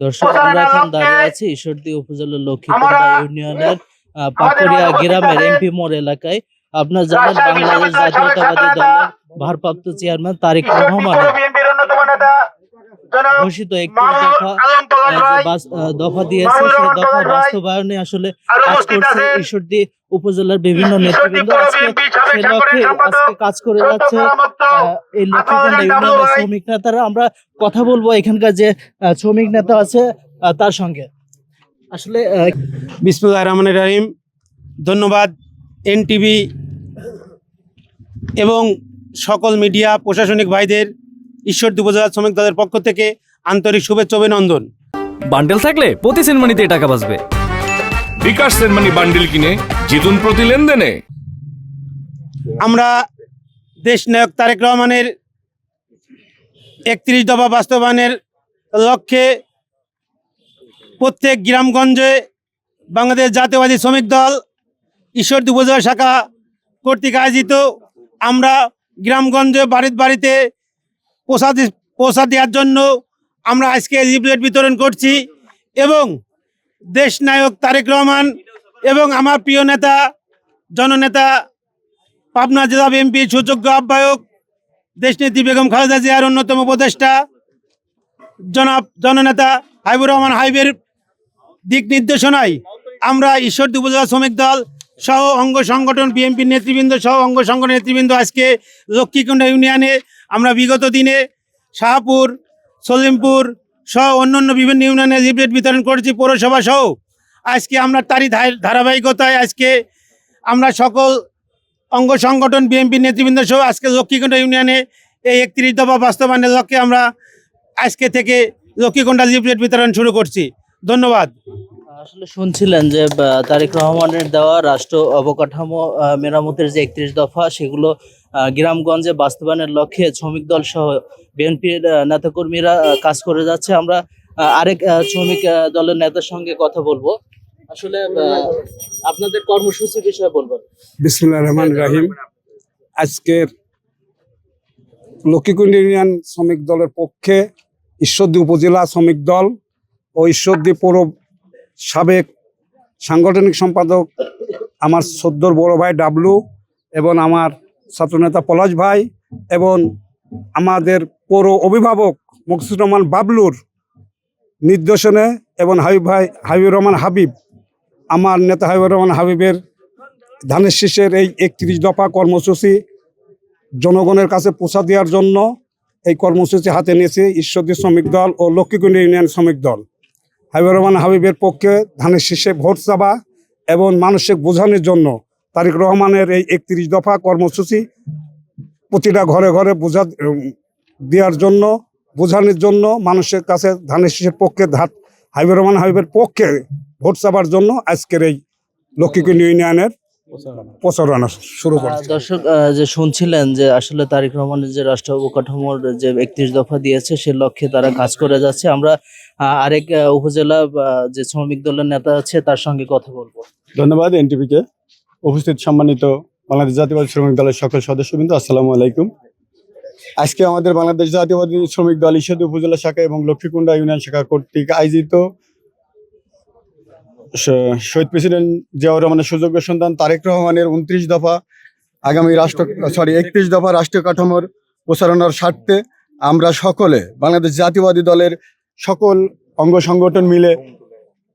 দর্শক আমরা এখন দাঁড়িয়ে আছি ঈশ্বরদী উপজেলার লক্ষ্মীপুরা ইউনিয়নের পাকুড়িয়া গ্রামের এমপি মোড় এলাকায়। আপনার জানেন বাংলাদেশ জাতীয়তাবাদী দলের ভারপ্রাপ্ত চেয়ারম্যান তারেক রহমানের ঘোষিত একটি দফা দফা দিয়েছে সেই দফা বাস্তবায়নে আসলে কাজ করছে ঈশ্বরদী উপজেলার বিভিন্ন নেতৃবৃন্দ। আজকে সে লক্ষ্যে আজকে কাজ করে যাচ্ছে এই লক্ষ্মীকান্দা ইউনিয়নের শ্রমিক নেতারা আমরা কথা বলব এখানকার যে আহ, শ্রমিক নেতা আছে আহ, তার সঙ্গে। আসলে বিসমুল্লাহ রহমান রহিম ধন্যবাদ এনটিভি এবং সকল মিডিয়া প্রশাসনিক ভাইদের ঈশ্বরদী উপজেলা শ্রমিক দলের পক্ষ থেকে আন্তরিক শুভেচ্ছা অভিনন্দন। বান্ডেল থাকলে প্রতি সেনমানিতে টাকা বাঁচবে। বিকাশ সেনমানি বান্ডিল কিনে জিতুন প্রতি লেনদেনে। আমরা দেশ নায়ক তারেক রহমানের একত্রিশ দফা বাস্তবায়নের লক্ষ্যে প্রত্যেক গ্রামগঞ্জে বাংলাদেশ জাতীয়বাদী শ্রমিক দল ঈশ্বরদী উপজেলা শাখা কর্তৃক আয়োজিত আমরা গ্রামগঞ্জে বাড়িতে বাড়িতে পোষা পোষা দেওয়ার জন্য আমরা আজকে লিফলেট বিতরণ করছি এবং দেশ নায়ক তারেক রহমান এবং আমার প্রিয় নেতা, জননেতা, পাবনা জেলা বিএনপি সুযোগ্য আহ্বায়ক, দেশনেত্রী বেগম খালেদা জিয়ার অন্যতম উপদেষ্টা, জনাব, জননেতা হাইবুর রহমান হাইবের দিক নির্দেশনায় আমরা ঈশ্বরদী উপজেলা শ্রমিক দল সহ অঙ্গ সংগঠন বিএনপির নেতৃবৃন্দ সহ অঙ্গ সংগঠন নেতৃবৃন্দ আজকে লক্ষ্মীকুণ্ডা ইউনিয়নে আমরা বিগত দিনে শাহপুর, সলিমপুর সহ অন্যান্য বিভিন্ন ইউনিয়নে লিফলেট বিতরণ করেছি পৌরসভা সহ, আজকে আমরা তারই ধারাবাহিকতায় আজকে আমরা সকল অঙ্গ সংগঠন বিএনপি নেতৃবৃন্দ সহ আজকে লক্ষ্মীকুণ্ডা ইউনিয়নে এই একত্রিশ দফা বাস্তবায়নের লক্ষ্যে আমরা আজকে থেকে লক্ষ্মীকুণ্ডা লিফলেট বিতরণ শুরু করছি। ধন্যবাদ। আসলে শুনছিলেন যে তারেক রহমানের দেওয়া রাষ্ট্র অবকাঠামো মেরামতের যে একত্রিশ দফা, সেগুলো গ্রামগঞ্জে বাস্তবায়নের লক্ষ্যে শ্রমিক দল সহ বিএনপির নেতাকর্মীরা কাজ করে যাচ্ছে। আমরা আরেক শ্রমিক দলের নেতার সঙ্গে কথা বলব। আসলে আপনাদের কর্মসূচি বিষয়ে বলবেন। বিসমুল্লাহ রহমান রাহিম। আজকের লক্ষ্মীকুণ্ড ইউনিয়ন শ্রমিক দলের পক্ষে ঈশ্বরদী উপজেলা শ্রমিক দল ও ঈশ্বরদী পৌর সাবেক সাংগঠনিক সম্পাদক আমার সদ্যর বড় ভাই ডাবলু এবং আমার ছাত্রনেতা পলাশ ভাই এবং আমাদের পৌর অভিভাবক মকসুদ রহমান বাবলুর নির্দেশনে এবং হাবিব ভাই, হাবিবুর রহমান হাবিব, আমার নেতা হাবিবুর রহমান হাবিবের ধানের শীষের এই একত্রিশ দফা কর্মসূচি জনগণের কাছে পৌঁছা দেওয়ার জন্য এই কর্মসূচি হাতে নিয়েছে ঈশ্বরদী শ্রমিক দল ও লক্ষ্মীকুণ্ড ইউনিয়ন শ্রমিক দল। হাবিবুর রহমান হাবিবের পক্ষে ধানের শীষে ভোট চাবা এবং মানুষকে বোঝানোর জন্য তারেক রহমানের এই একত্রিশ দফা কর্মসূচি প্রতিটা ঘরে ঘরে বোঝা দেওয়ার জন্য বোঝানোর জন্য মানুষের কাছে ধানের শীষের পক্ষে ধাত হাবিবুর রহমান হাবিবের পক্ষে ভোট চাবার জন্য আজকের এই লক্ষ্মীকুণ্ড ইউনিয়নের প্রচারণা শুরু করেছে। দর্শক যে শুনছিলেন যে আসলে তারেক রহমানের যে রাষ্ট্র অবকাঠামোর যে একত্রিশ দফা দিয়েছে সে লক্ষ্যে তারা কাজ করে যাচ্ছে। আমরা আহ, আরেক উপজেলা যে শ্রমিক দলের নেতা আছে তার সঙ্গে কথা বলব। ধন্যবাদ এনটিভিকে। উপস্থিত সম্মানিত বাংলাদেশ জাতীয়বাদী শ্রমিক দলের সকল সদস্যবৃন্দ, আসসালামু আলাইকুম। আজকে আমাদের বাংলাদেশ জাতীয়বাদী শ্রমিক দল ঈশ্বরদী উপজেলা শাখা এবং লক্ষ্মীকুণ্ডা ইউনিয়ন শাখা কর্তৃক আয়োজিত শহীদ প্রেসিডেন্ট জিয়াউর রহমানের সুযোগ্য সন্তান তারেক রহমানের উনত্রিশ দফা আগামী রাষ্ট্র, সরি, একত্রিশ দফা রাষ্ট্রীয় কাঠামোর প্রচারণার স্বার্থে আমরা সকলে, বাংলাদেশ জাতীয়বাদী দলের সকল অঙ্গ সংগঠন মিলে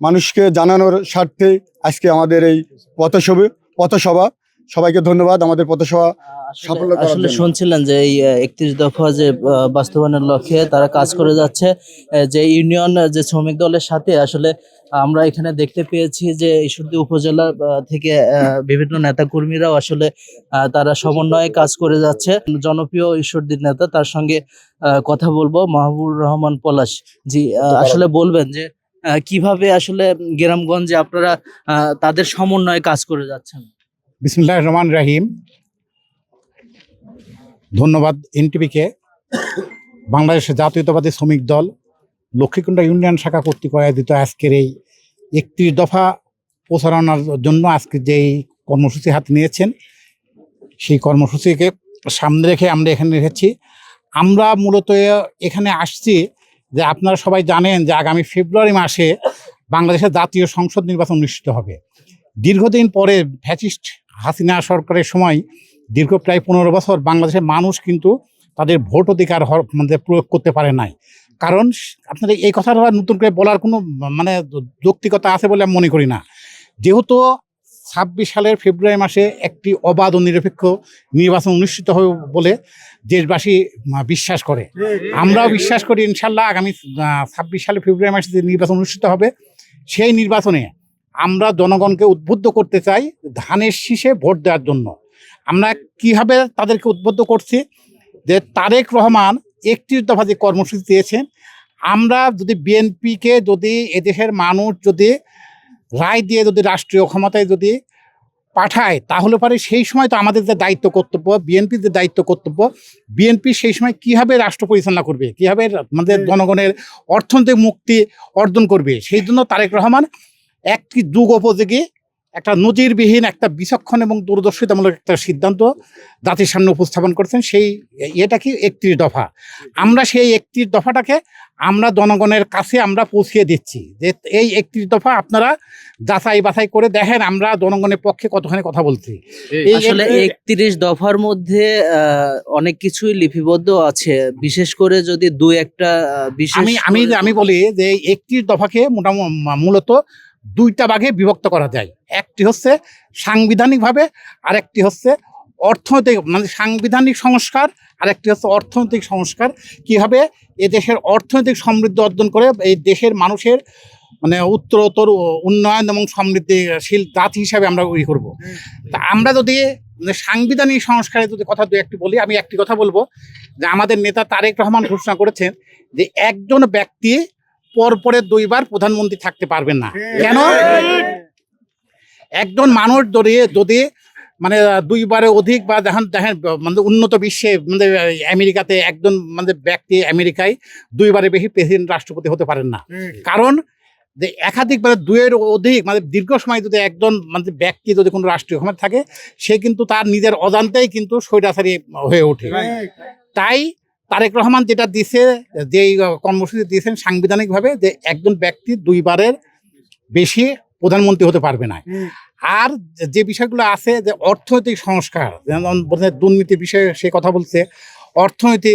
মানুষকে জানানোর স্বার্থে আজকে আমাদের এই পথসভা পথসভা। সবাইকে ধন্যবাদ আমাদের পথসভা সাফল্য আসলে শুনছিলেন যে এই একত্রিশ দফা যে বাস্তবায়নের লক্ষ্যে তারা কাজ করে যাচ্ছে যে ইউনিয়ন যে শ্রমিক দলের সাথে আসলে আমরা এখানে দেখতে পেয়েছি যে ঈশ্বরদী উপজেলা থেকে বিভিন্ন নেতা কর্মীরাও আসলে আহ, তারা সমন্বয়ে কাজ করে যাচ্ছে। জনপ্রিয় ঈশ্বরদীর নেতা তার সঙ্গে আহ, কথা বলব মাহবুব রহমান পলাশ জি আসলে বলবেন যে কীভাবে আসলে গ্রামগঞ্জে আপনারা তাদের সমন্বয়ে কাজ করে যাচ্ছেন? বিসমুল্লাহ রহমান রাহিম। ধন্যবাদ এনটিভিকে বাংলাদেশের জাতীয়তাবাদী শ্রমিক দল লক্ষ্মীকুণ্ডা ইউনিয়ন শাখা কর্তৃক আয়োজিত আজকের এই একত্রিশ দফা প্রচারণার জন্য আজকে যে এই কর্মসূচি হাতে নিয়েছেন, সেই কর্মসূচিকে সামনে রেখে আমরা এখানে রেখেছি আমরা মূলত এখানে আসছি যে আপনারা সবাই জানেন যে আগামী ফেব্রুয়ারি মাসে বাংলাদেশের জাতীয় সংসদ নির্বাচন অনুষ্ঠিত হবে। দীর্ঘদিন পরে ফ্যাসিস্ট হাসিনা সরকারের সময় দীর্ঘ প্রায় পনেরো বছর বাংলাদেশের মানুষ কিন্তু তাদের ভোট অধিকার মানে প্রয়োগ করতে পারে নাই। কারণ আপনাদের এই কথাটা নতুন করে বলার কোনো মানে যৌক্তিকতা আছে বলে আমি মনে করি না। যেহেতু ছাব্বিশ সালের ফেব্রুয়ারি মাসে একটি অবাধ ও নিরপেক্ষ নির্বাচন অনুষ্ঠিত হবে বলে দেশবাসী বিশ্বাস করে। আমরাও বিশ্বাস করি ইনশাল্লাহ আগামী ছাব্বিশ সালে ফেব্রুয়ারি মাসে যে নির্বাচন অনুষ্ঠিত হবে, সেই নির্বাচনে আমরা জনগণকে উদ্বুদ্ধ করতে চাই ধানের শীষে ভোট দেওয়ার জন্য। আমরা কীভাবে তাদেরকে উদ্বুদ্ধ করছি? যে তারেক রহমান একটি দফা যে কর্মসূচি দিয়েছেন। আমরা যদি বিএনপিকে যদি এদেশের মানুষ যদি রায় দিয়ে যদি রাষ্ট্রীয় ক্ষমতায় যদি পাঠায় তাহলে পরে সেই সময় তো আমাদের যে দায়িত্ব কর্তব্য বিএনপির যে দায়িত্ব কর্তব্য বিএনপি সেই সময় কীভাবে রাষ্ট্র পরিচালনা করবে কীভাবে আমাদের জনগণের অর্থনৈতিক মুক্তি অর্জন করবে সেই জন্য তারেক রহমান একটি যুগ উপযোগী একটা নজিরবিহীন একটা বিচক্ষণ এবং দূরদর্শিতামূলক একটা সিদ্ধান্ত জাতির সামনে উপস্থাপন করছেন। সেই এটা কি? একত্রিশ দফা। আমরা সেই একত্রিশ দফাটাকে আমরা জনগণের কাছে আমরা পৌঁছিয়ে দিচ্ছি যে এই একত্রিশ দফা আপনারা যাচাই বাছাই করে দেখেন আমরা জনগণের পক্ষে কতখানি কথা বলছি। আসলে একত্রিশ দফার মধ্যে আহ, অনেক কিছুই লিপিবদ্ধ আছে। বিশেষ করে যদি দু একটা বিশেষ আমি আমি আমি বলি যে একটি দফাকে মোটামুটি মূলত দুইটা ভাগে বিভক্ত করা যায়। একটি হচ্ছে সাংবিধানিকভাবে আর একটি হচ্ছে অর্থনৈতিক মানে সাংবিধানিক সংস্কার আর একটি হচ্ছে অর্থনৈতিক সংস্কার। কীভাবে এ দেশের অর্থনৈতিক সমৃদ্ধি অর্জন করে, এই দেশের মানুষের মানে উত্তরোত্তর উন্নয়ন এবং সমৃদ্ধিশীল জাতি হিসাবে আমরা ওই করব। তা আমরা যদি মানে সাংবিধানিক সংস্কারে যদি কথা দু একটি বলি, আমি একটি কথা বলব। যে আমাদের নেতা তারেক রহমান ঘোষণা করেছেন যে একজন ব্যক্তি পরপরে দুইবার প্রধানমন্ত্রী থাকতে পারবেন না। কেন? একজন মানুষ যদি যদি মানে দুইবারে অধিক বা দেখেন দেখেন মানে উন্নত বিশ্বে মানে আমেরিকাতে একজন মানে ব্যক্তি আমেরিকায় দুইবারে বেশি প্রেসিডেন্ট রাষ্ট্রপতি হতে পারেন না। কারণ যে একাধিক মানে দুয়ের অধিক মানে দীর্ঘ সময় যদি একজন মানে ব্যক্তি যদি কোনো রাষ্ট্রীয় ক্ষমতা থাকে সে কিন্তু তার নিজের অজান্তেই কিন্তু স্বৈরাচারী হয়ে ওঠে। তাই তারেক রহমান যেটা দিছে যে কর্মসূচি দিয়েছেন সাংবিধানিকভাবে যে একজন ব্যক্তি দুইবারের বেশি প্রধানমন্ত্রী হতে পারবে না। আর যে- বিষয়গুলো আছে যে অর্থনৈতিক সংস্কার, যেমন দুর্নীতি বিষয়ে সে কথা বলছে অর্থনীতি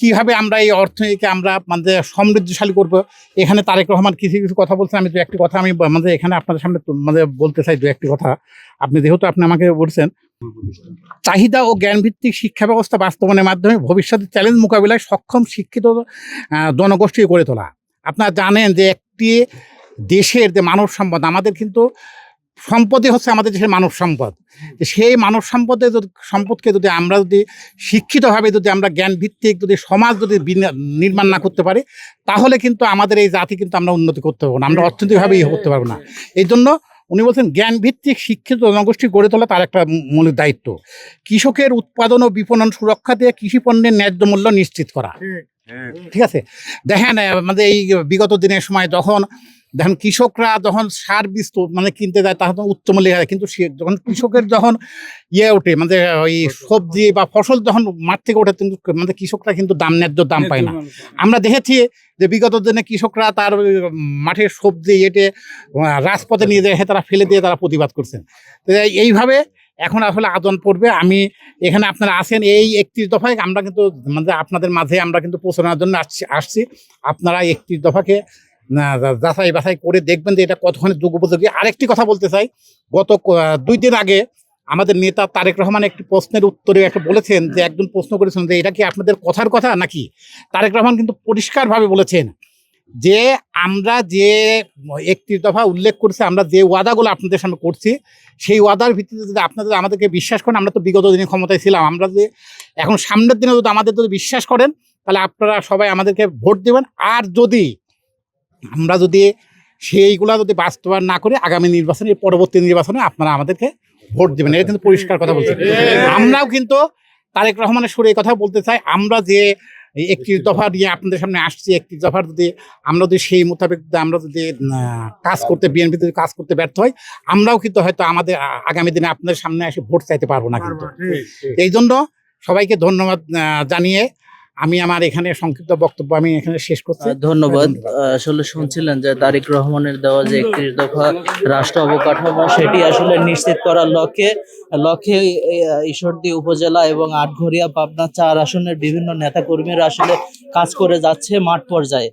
কীভাবে আমরা এই অর্থনীতিকে আমরা মানে সমৃদ্ধশালী করব? এখানে তারেক রহমান কিছু কিছু কথা বলছেন, আমি দু একটি কথা, আমি মানে এখানে আপনাদের সামনে মানে বলতে চাই দু একটি কথা। আপনি যেহেতু আপনি আমাকে বলছেন, চাহিদা ও জ্ঞানভিত্তিক শিক্ষা ব্যবস্থা বাস্তবায়নের মাধ্যমে ভবিষ্যতে চ্যালেঞ্জ মোকাবিলায় সক্ষম শিক্ষিত জনগোষ্ঠী গড়ে তোলা। আপনারা জানেন যে একটি দেশের যে মানব সম্পদ আমাদের কিন্তু সম্পদই হচ্ছে আমাদের দেশের মানব সম্পদ। সেই মানব সম্পদে যদি সম্পদকে যদি আমরা যদি শিক্ষিতভাবে যদি আমরা জ্ঞান ভিত্তিক যদি সমাজ যদি নির্মাণ না করতে পারি তাহলে কিন্তু আমাদের এই জাতি কিন্তু আমরা উন্নতি করতে পারব না। আমরা অর্থনৈতিকভাবে ইয়ে করতে পারব না। এই জন্য উনি বলছেন জ্ঞান ভিত্তিক শিক্ষিত জনগোষ্ঠী গড়ে তোলা তার একটা মৌলিক দায়িত্ব। কৃষকের উৎপাদন ও বিপণন সুরক্ষা দিয়ে কৃষি পণ্যের ন্যায্য মূল্য নিশ্চিত করা। ঠিক আছে? দেখেন আমাদের এই বিগত দিনের সময় যখন দেখেন কৃষকরা যখন সার বীজ মানে কিনতে যায় তখন উচ্চ মূল্যে হয় কিন্তু সে যখন কৃষকের যখন ইয়ে ওঠে মানে ওই সবজি বা ফসল যখন মাঠ থেকে ওঠে কিন্তু মানে কৃষকরা কিন্তু দাম ন্যায্য দাম পায় না। আমরা দেখেছি যে বিগত দিনে কৃষকরা তার মাঠের সবজি এটে রাজপথে নিয়ে যায় তারা ফেলে দিয়ে তারা প্রতিবাদ করছেন। এইভাবে এখন আসলে আদন পড়বে। আমি এখানে আপনারা আছেন এই একত্রিশ দফায় আমরা কিন্তু মানে আপনাদের মাঝে আমরা কিন্তু পৌঁছানোর জন্য আসছি আসছি। আপনারা একত্রিশ দফাকে না, যাচাই বাছাই করে দেখবেন যে এটা কতখানি যোগ উপযোগী আরেকটি কথা বলতে চাই গত দুই দিন আগে আমাদের নেতা তারেক রহমান একটি প্রশ্নের উত্তরে একটা বলেছেন যে একজন প্রশ্ন করেছেন যে এটা কি আপনাদের কথার কথা নাকি? তারেক রহমান কিন্তু পরিষ্কারভাবে বলেছেন যে আমরা যে একটি দফা উল্লেখ করছি আমরা যে ওয়াদাগুলো আপনাদের সামনে করছি সেই ওয়াদার ভিত্তিতে যদি আপনাদের আমাদেরকে বিশ্বাস করেন আমরা তো বিগত দিনে ক্ষমতায় ছিলাম আমরা যে এখন সামনের দিনে যদি আমাদের যদি বিশ্বাস করেন তাহলে আপনারা সবাই আমাদেরকে ভোট দেবেন। আর যদি আমরা যদি সেইগুলা যদি বাস্তবায়ন না করে আগামী নির্বাচনে পরবর্তী নির্বাচনে আপনারা আমাদেরকে ভোট দেবেন। এটা কিন্তু পরিষ্কার কথা বলছি আমরাও কিন্তু তারেক রহমানের সুরে এই কথা বলতে চাই। আমরা যে একটি দফা নিয়ে আপনাদের সামনে আসছি একটি দফার যদি আমরা যদি সেই মোতাবেক যদি আমরা যদি কাজ করতে বিএনপি যদি কাজ করতে ব্যর্থ হয় আমরাও কিন্তু হয়তো আমাদের আগামী দিনে আপনাদের সামনে এসে ভোট চাইতে পারব না কিন্তু। এই জন্য সবাইকে ধন্যবাদ জানিয়ে আমি আমার এখানে সংক্ষিপ্ত বক্তব্য আমি এখানে শেষ করছি। ধন্যবাদ। আসলে শুনছিলেন যে তারিক রহমানের দেওয়া যে একত্রিশ দফা রাষ্ট্র অবকাঠামো সেটি আসলে নিশ্চিত করার লক্ষ্যে লক্ষ্যে ঈশ্বরদী উপজেলা এবং আটঘরিয়া পাবনা চার আসনের বিভিন্ন নেতা কর্মীরা আসলে কাজ করে যাচ্ছে মাঠ পর্যায়ে।